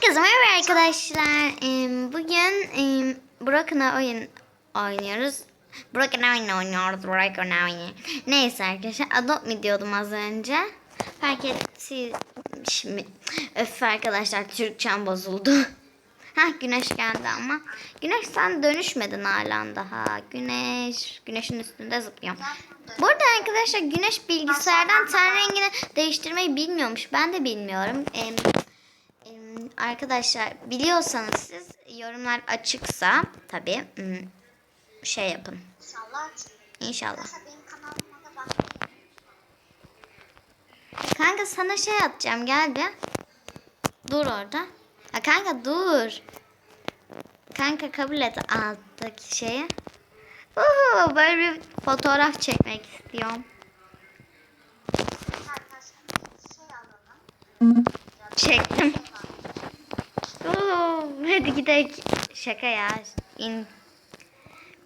Herkese merhaba arkadaşlar. Bugün Broken'a oyun oynuyoruz. Broken oyun oynuyoruz. Broken oyun. Neyse arkadaşlar. Adopt me diyordum az önce. Fark ettiniz mi? Öf arkadaşlar Türkçem bozuldu. Hah güneş geldi ama. Güneş sen dönüşmedin hala daha. Güneş. Güneşin üstünde zıplıyor. Bu arada arkadaşlar güneş bilgisayardan ten rengini değiştirmeyi bilmiyormuş. Ben de bilmiyorum. Ee, Arkadaşlar biliyorsanız siz yorumlar açıksa tabi şey yapın. İnşallah. İnşallah. Kanka sana şey atacağım gel bir. Dur orada. Ha, kanka dur. Kanka kabul et alttaki şeyi. Uhu, böyle bir fotoğraf çekmek istiyorum. Şey. Çektim. Hadi gidelim. Şaka ya. İn.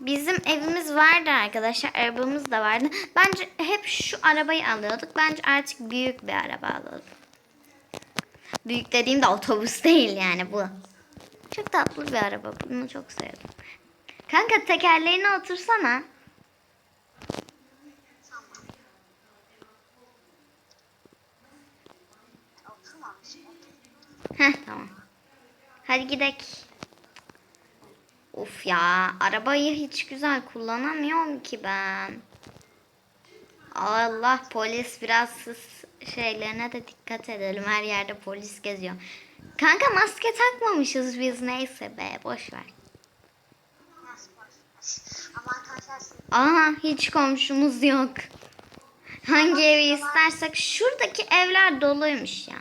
Bizim evimiz vardı arkadaşlar. Arabamız da vardı. Bence hep şu arabayı alıyorduk. Bence artık büyük bir araba alalım. Büyük dediğim de otobüs değil yani bu. Çok tatlı bir araba. Bunu çok sevdim. Kanka tekerleğine otursana. Tamam. Oturmamış mı? Heh tamam. Hadi gidelim. Of ya arabayı hiç güzel kullanamıyorum ki ben. Allah polis biraz sus şeylerine de dikkat edelim. Her yerde polis geziyor. Kanka maske takmamışız biz neyse be boş ver. Aha hiç komşumuz yok. Hangi evi istersek şuradaki evler doluymuş ya.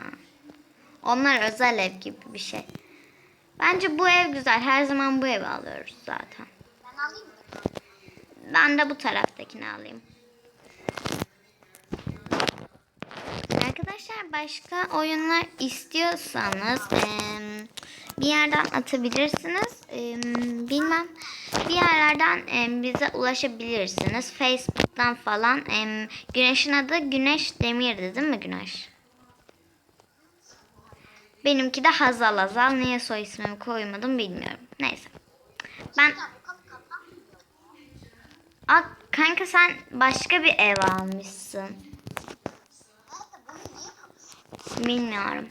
Onlar özel ev gibi bir şey. Bence bu ev güzel. Her zaman bu evi alıyoruz zaten. ben alayım mı? Ben de bu taraftakini alayım. Arkadaşlar başka oyunlar istiyorsanız em, bir yerden atabilirsiniz. Em, bilmem bir yerlerden em, bize ulaşabilirsiniz. Facebook'tan falan. Em, Güneş'in adı Güneş Demir'di değil mi Güneş? Benimki de Hazal Hazal. Niye soy ismimi koymadım bilmiyorum. Neyse. Ben. Aa, kanka sen başka bir ev almışsın. Bilmiyorum.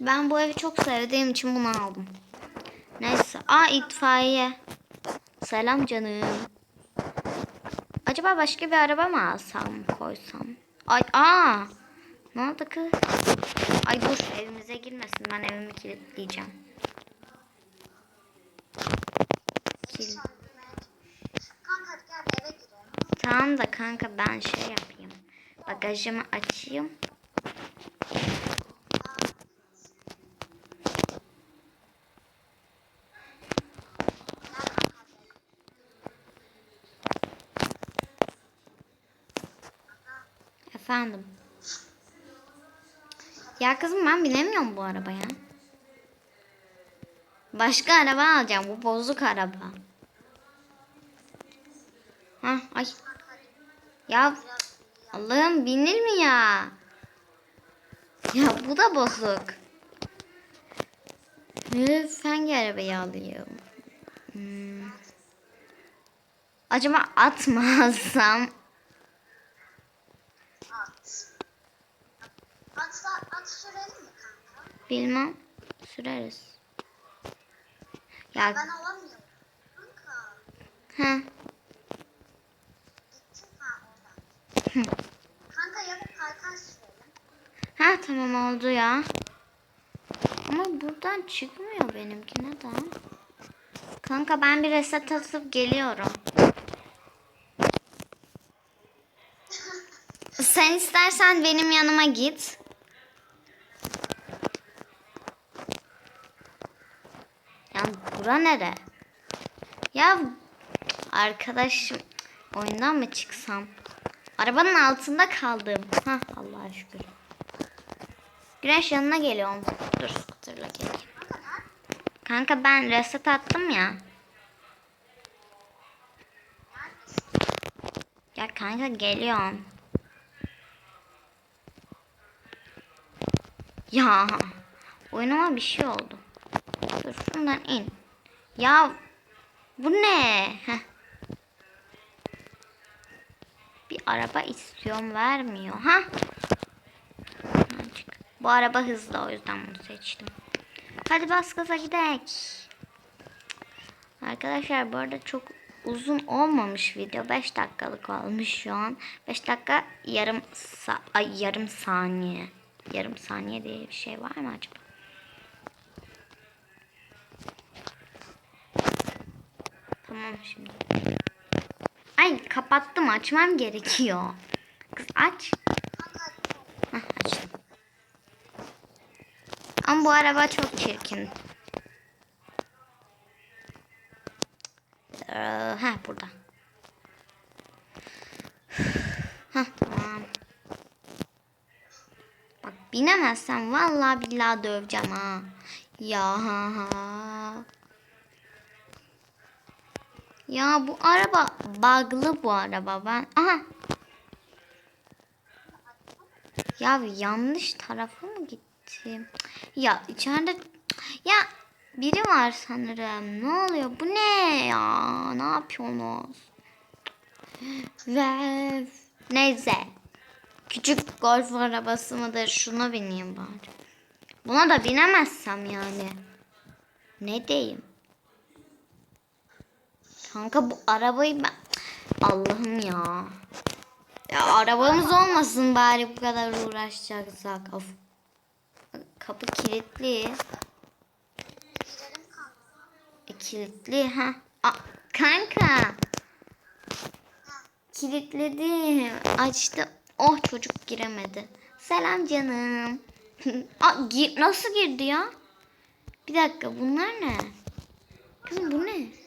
Ben bu evi çok sevdiğim için bunu aldım. Neyse. Aa itfaiye. Selam canım. Acaba başka bir araba mı alsam koysam? Ay aa. Ne oldu kız? Ay dur evimize girmesin. Ben evimi kilitleyeceğim. Kilit. Tamam da kanka ben şey yapayım. Bagajımı açayım. Efendim. Ya kızım ben binemiyorum bu arabaya. Başka araba alacağım. Bu bozuk araba. Ha, ay. Ya Allah'ım binir mi ya? Ya bu da bozuk. Üf, hangi arabayı alayım? Hmm. Acaba at mı alsam? At. Atla, at sürelim mi kanka? Bilmem. Süreriz. Ya Ben alamıyorum. Kanka. oradan. Kanka yapıp kalkan sürelim. ha tamam oldu ya. Ama buradan çıkmıyor benimki neden? Kanka ben bir reset atıp geliyorum. Sen istersen benim yanıma git. Ya bura nere? Ya arkadaşım oyundan mı çıksam? Arabanın altında kaldım. Ha Allah'a şükür. Güneş yanına geliyorum. Dur skuterla geleyim. Kanka ben reset attım ya. Ya kanka geliyorum. Ya. Oyun oyunuma bir şey oldu. Dur şundan in. Ya bu ne? Heh. Bir araba istiyorum vermiyor. Ha? Bu araba hızlı o yüzden bunu seçtim. Hadi bas gaza gidelim. Arkadaşlar bu arada çok uzun olmamış video. 5 dakikalık olmuş şu an. 5 dakika yarım sa ay yarım saniye. Yarım saniye diye bir şey var mı acaba? Tamam şimdi. Ay kapattım açmam gerekiyor. Kız aç. Heh, açtım. Ama bu araba çok çirkin. Ee, ha burada. Heh, tamam. Bak binemezsen vallahi billahi döveceğim ha. Ya ha ha. Ya bu araba bug'lı bu araba ben. Aha. Ya yanlış tarafa mı gittim? Ya içeride ya biri var sanırım. Ne oluyor? Bu ne ya? Ne yapıyorsunuz? Ve neyse. Küçük golf arabası mıdır? Şuna bineyim bari. Buna da binemezsem yani. Ne diyeyim? Kanka bu arabayı ben... Allah'ım ya. Ya arabamız olmasın bari bu kadar uğraşacaksak. Of. Kapı kilitli. E, kilitli ha. Aa, kanka. Kilitledi. Açtı. Oh çocuk giremedi. Selam canım. Aa, gir, nasıl girdi ya? Bir dakika bunlar ne? Kızım bu ne?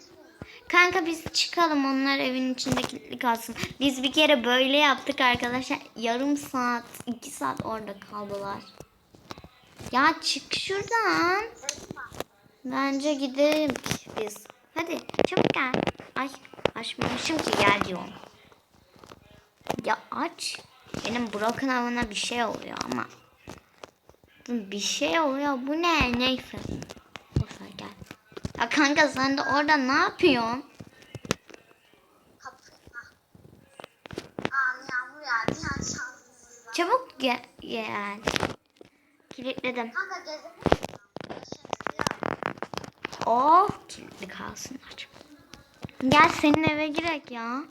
Kanka biz çıkalım onlar evin içinde kilitli kalsın. Biz bir kere böyle yaptık arkadaşlar. Yarım saat, iki saat orada kaldılar. Ya çık şuradan. Bence gidelim biz. Hadi çabuk gel. Ay açmamışım ki gel diyorum. Ya aç. Benim Broken avına bir şey oluyor ama. Bir şey oluyor. Bu ne? Neyse. Ya kanka sen de orada ne yapıyorsun? Çabuk gel. gel. Kilitledim. Oh kilitli kalsınlar. Gel senin eve girek ya.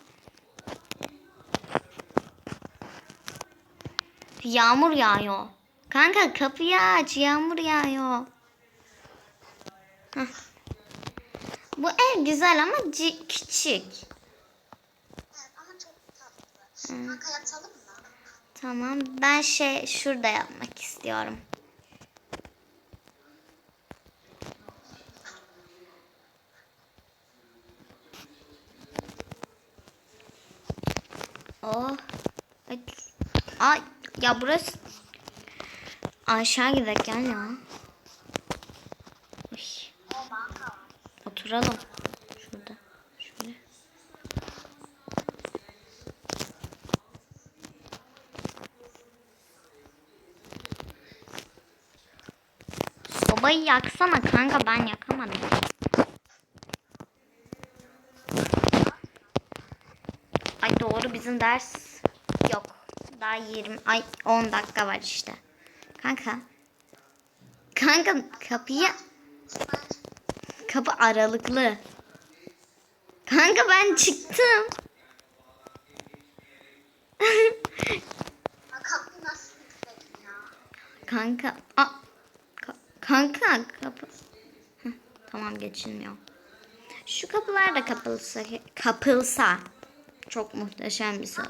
Yağmur yağıyor. Kanka kapıyı aç yağmur yağıyor. Heh. Bu ev güzel ama küçük. Evet ama çok tatlı. Kanka yatalım mı? Tamam ben şey şurada yapmak istiyorum. Oh. Ay, ay ya burası aşağı gidelim gel ya. Uy, O banka var. Oturalım. Şurada. Şöyle. Sobayı yaksana kanka ben yakamadım. Ay doğru bizim ders yok. Daha 20 ay 10 dakika var işte. Kanka. Kanka kapıyı kapı aralıklı. Kanka ben çıktım. Kanka. A, ka- kanka kapı. Heh, tamam geçilmiyor. Şu kapılar da kapılsa, kapılsa çok muhteşem bir söz.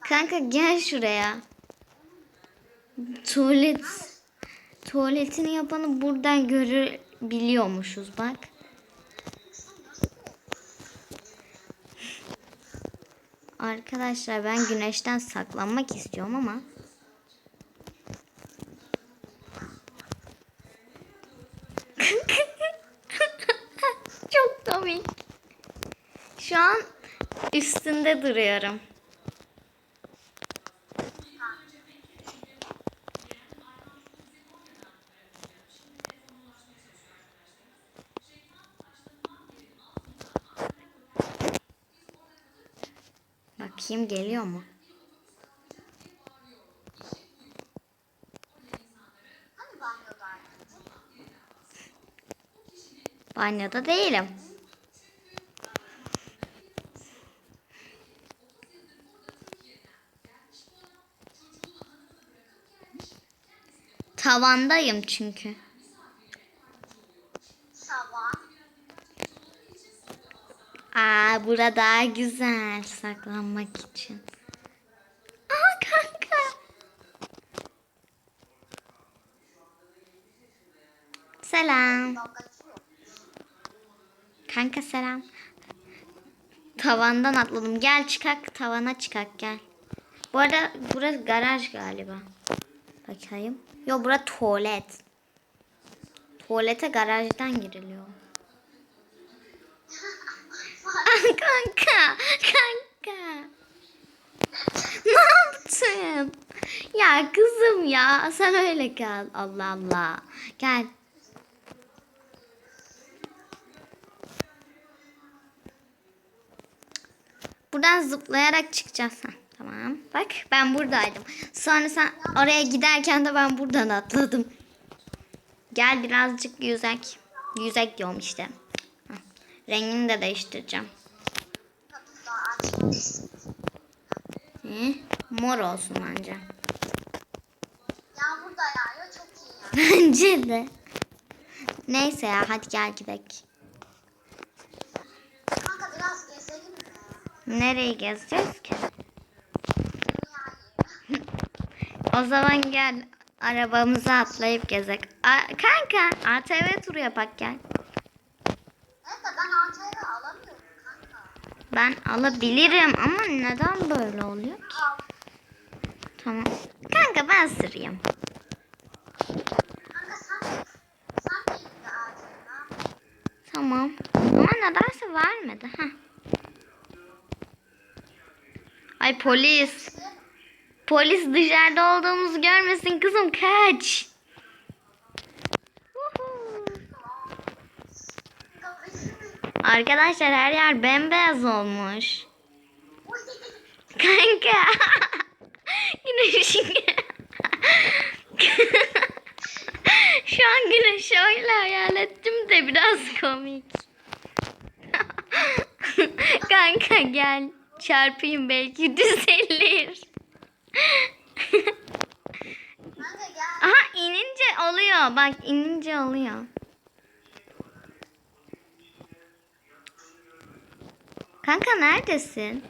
Kanka gel şuraya. Tuvalet tuvaletini yapanı buradan görebiliyormuşuz bak. Arkadaşlar ben güneşten saklanmak istiyorum ama Çok komik. Şu an üstünde duruyorum. Bakayım geliyor mu? Banyoda değilim. Tavandayım çünkü. Aa burada daha güzel saklanmak için. Aa kanka. Selam. Yok. Kanka selam. Tavandan atladım. Gel çıkak tavana çıkak gel. Bu arada burası garaj galiba. Bakayım. Yo bura tuvalet. Tuvalete garajdan giriliyor. Ah, kanka, kanka. ne yaptın? Ya kızım ya sen öyle kal. Allah Allah. Gel. Buradan zıplayarak çıkacağız. Heh, tamam. Bak ben buradaydım. Sonra sen oraya giderken de ben buradan atladım. Gel birazcık yüzek. Yüzek diyorum işte. Rengini de değiştireceğim. Hı? Mor olsun bence. Yağmur da yağıyor çok iyi ya. Bence de. Neyse ya hadi gel gidelim. Kanka biraz gezelim mi? Nereye gezeceğiz ki? O zaman gel arabamıza atlayıp gezek. A- kanka ATV turu yapak gel. Evet ben Antalya'da alamıyorum kanka. Ben alabilirim ama neden böyle oluyor ki? Tamam. Kanka ben sırayım. Kanka sen sen de indi ağacına. Tamam. Ama nedense vermedi. Heh. Ay polis. Polis dışarıda olduğumuzu görmesin kızım kaç. Arkadaşlar her yer bembeyaz olmuş. Kanka. Güneş. Şu an güneş öyle hayal ettim de biraz komik. Kanka gel. Çarpayım belki düzelir. Aha inince oluyor. Bak inince oluyor. Kanka neredesin?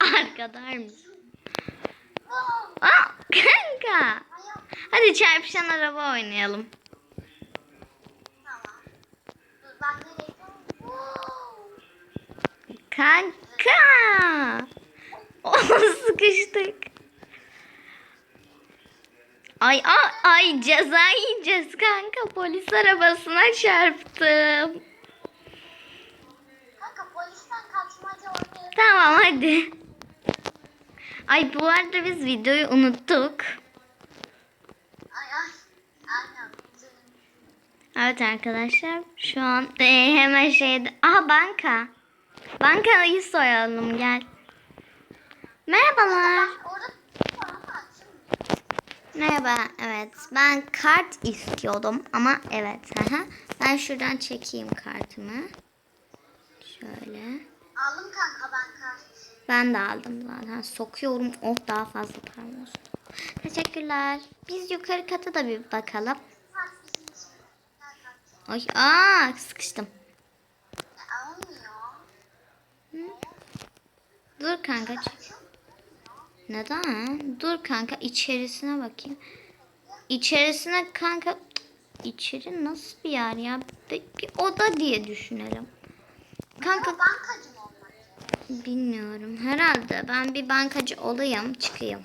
Arkadaymış. Oh, Aa, kanka. hayır. Hadi çarpışan araba oynayalım. Kanka. Oh, sıkıştık. Ay ay, ay ceza yiyeceğiz kanka. Polis arabasına çarptım. Kanka polisten kaçmaca oynayalım. Tamam hadi. Ay bu arada biz videoyu unuttuk. Ay ay. Aynen. Evet arkadaşlar şu an e, hemen şeyde. Aha banka. Bankayı soyalım gel. Merhabalar. Açtım. Merhaba. Evet ben kart istiyordum ama evet. aha. Ben şuradan çekeyim kartımı. Şöyle. Aldım kanka ben kart. Ben de aldım zaten. Sokuyorum. Oh daha fazla param olsun. Teşekkürler. Biz yukarı kata da bir bakalım. Kart bizim için. Gel kart. Ay, aa sıkıştım. Olmuyor. Dur kanka. Neden? Dur kanka içerisine bakayım. İçerisine kanka içeri nasıl bir yer ya? Bir, bir oda diye düşünelim. Kanka bankacı bilmiyorum. Herhalde ben bir bankacı olayım çıkayım.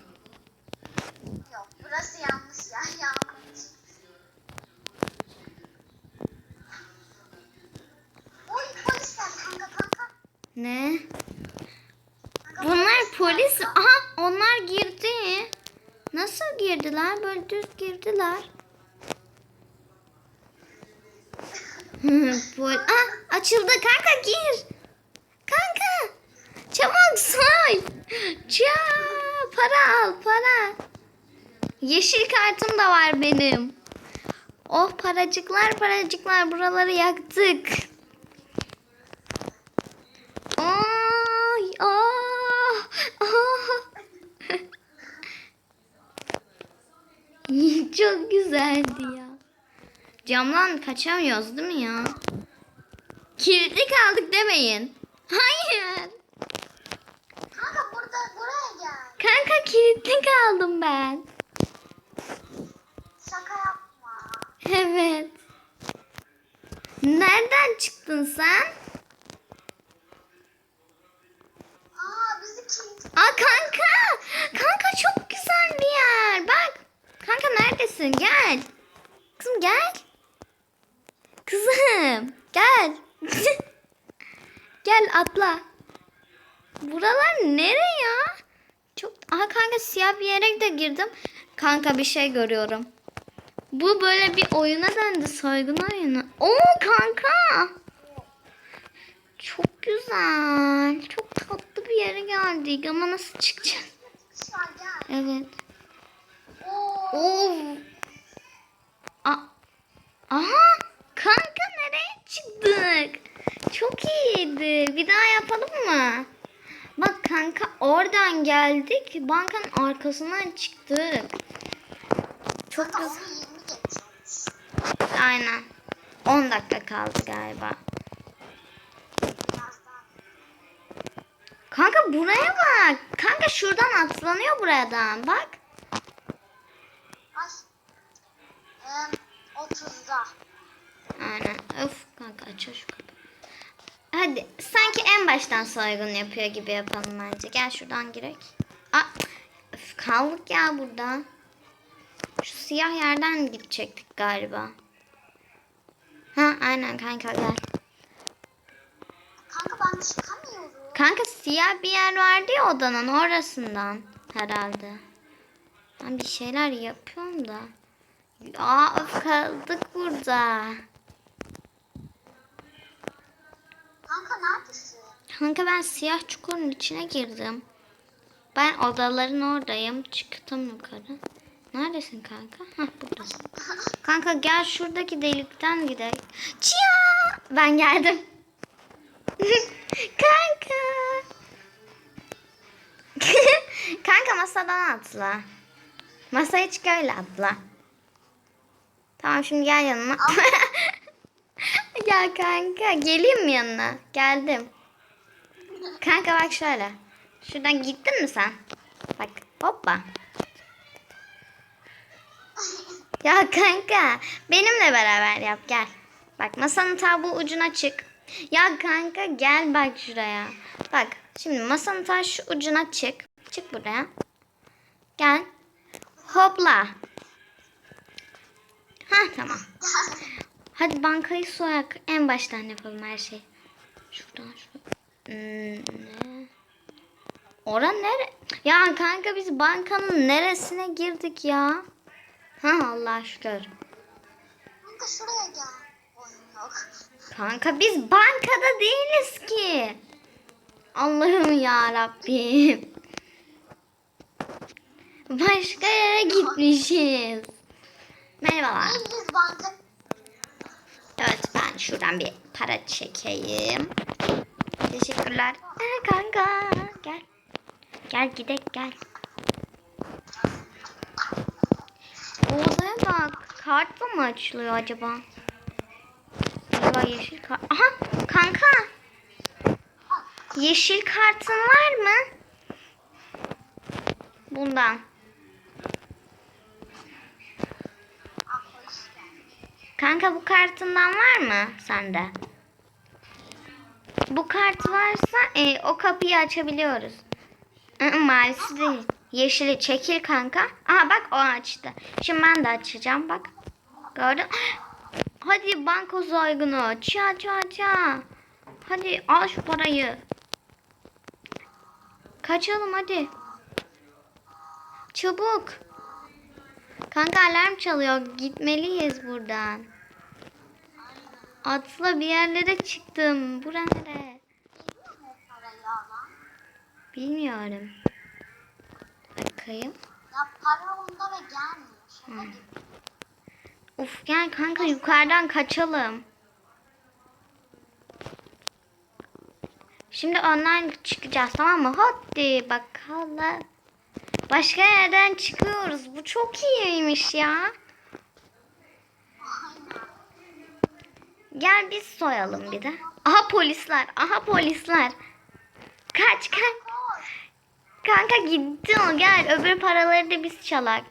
Yok burası yanlış ya. Yanlış. Ne? Bunlar polis. Aha onlar girdi. Nasıl girdiler? Böyle düz girdiler. Pol ah, açıldı kanka gir. Kanka. Çabuk soy. Ça, para al para. Yeşil kartım da var benim. Oh paracıklar paracıklar buraları yaktık. Ay, ah, ah. Çok güzeldi ya. Camdan kaçamıyoruz değil mi ya? Kilitli kaldık demeyin. Hayır. Kanka burada buraya gel. Kanka kilitli kaldım ben. Şaka yapma. Evet. Nereden çıktın sen? Aa bizi kilit. Aa kanka. Kanka çok güzel bir yer. Bak. Kanka neredesin? Gel. Kızım gel. Kızım gel. gel atla. Buralar nere ya? Çok Aha kanka siyah bir yere de girdim. Kanka bir şey görüyorum. Bu böyle bir oyuna döndü soygun oyunu. Oo kanka. Çok güzel. Çok tatlı bir yere geldik ama nasıl çıkacağız? Evet. Oo. Aha. Kanka nereye çıktık? Çok iyiydi. Bir daha yapalım mı? Bak kanka oradan geldik. Bankanın arkasından çıktık. Çok güzel. onu 20 geçiyormuş. Aynen. 10 dakika kaldı galiba. Kanka buraya bak. Kanka şuradan atlanıyor buradan. Bak. Ay. 30'da. Aynen. Öf kanka açıl şu kapıyı. Hadi sanki en baştan soygun yapıyor gibi yapalım bence. Gel şuradan girek. Aa, öf, kaldık ya burada. Şu siyah yerden gidecektik galiba. Ha aynen kanka gel. Kanka ben çıkamıyorum. Kanka siyah bir yer vardı ya odanın orasından herhalde. Ben bir şeyler yapıyorum da. Aa öf, kaldık burada. Kanka neredesin? Kanka ben siyah çukurun içine girdim. Ben odaların oradayım. Çıktım yukarı. Neredesin kanka? Hah buradasın. Kanka gel şuradaki delikten gidelim. Çiya! Ben geldim. kanka. kanka masadan atla. Masaya çık öyle atla. Tamam şimdi gel yanıma. Ya kanka geleyim mi yanına? Geldim. Kanka bak şöyle. Şuradan gittin mi sen? Bak hoppa. Ya kanka benimle beraber yap gel. Bak masanın ta bu ucuna çık. Ya kanka gel bak şuraya. Bak şimdi masanın ta şu ucuna çık. Çık buraya. Gel. Hopla. Ha tamam. Hadi bankayı soyak. En baştan yapalım her şeyi. Şuradan şu. Hmm, ne? Ora nere? Ya kanka biz bankanın neresine girdik ya? Ha Allah şükür. Kanka şuraya gel. Kanka biz bankada değiliz ki. Allah'ım ya Rabbim. Başka yere gitmişiz. Merhabalar. Biz banka şuradan bir para çekeyim. Teşekkürler. Ee, kanka gel. Gel gidek gel. O odaya bak. Kartla mı açılıyor acaba? Acaba yeşil kart. Aha kanka. Yeşil kartın var mı? Bundan. Kanka bu kartından var mı sende? Bu kart varsa e, o kapıyı açabiliyoruz. Mavisi değil. Yeşili çekil kanka. Aha bak o açtı. Şimdi ben de açacağım bak. Gördün? Hadi banko soygunu. Ça ça ça. Hadi al şu parayı. Kaçalım hadi. Çabuk. Kanka alarm çalıyor. Gitmeliyiz buradan. Atla bir yerlere çıktım. Bura nere? Bilmiyorum. bakayım. Ya para onda ve gelmiyor. Şaka gibi. Uf gel kanka yukarıdan kaçalım. Şimdi online çıkacağız tamam mı? Hadi bakalım. Başka yerden çıkıyoruz. Bu çok iyiymiş ya. Gel biz soyalım bir de. Aha polisler. Aha polisler. Kaç kaç. Kanka gitti o gel. Öbür paraları da biz çalak.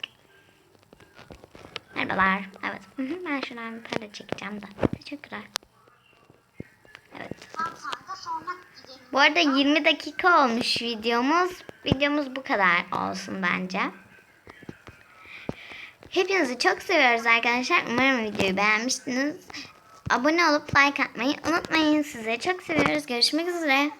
Merhabalar. Evet. Hı hı, ben şuradan bir para çekeceğim de. Teşekkürler. Evet. Bu arada 20 dakika olmuş videomuz. Videomuz bu kadar olsun bence. Hepinizi çok seviyoruz arkadaşlar. Umarım videoyu beğenmişsiniz. Abone olup like atmayı unutmayın. Sizi çok seviyoruz. Görüşmek üzere.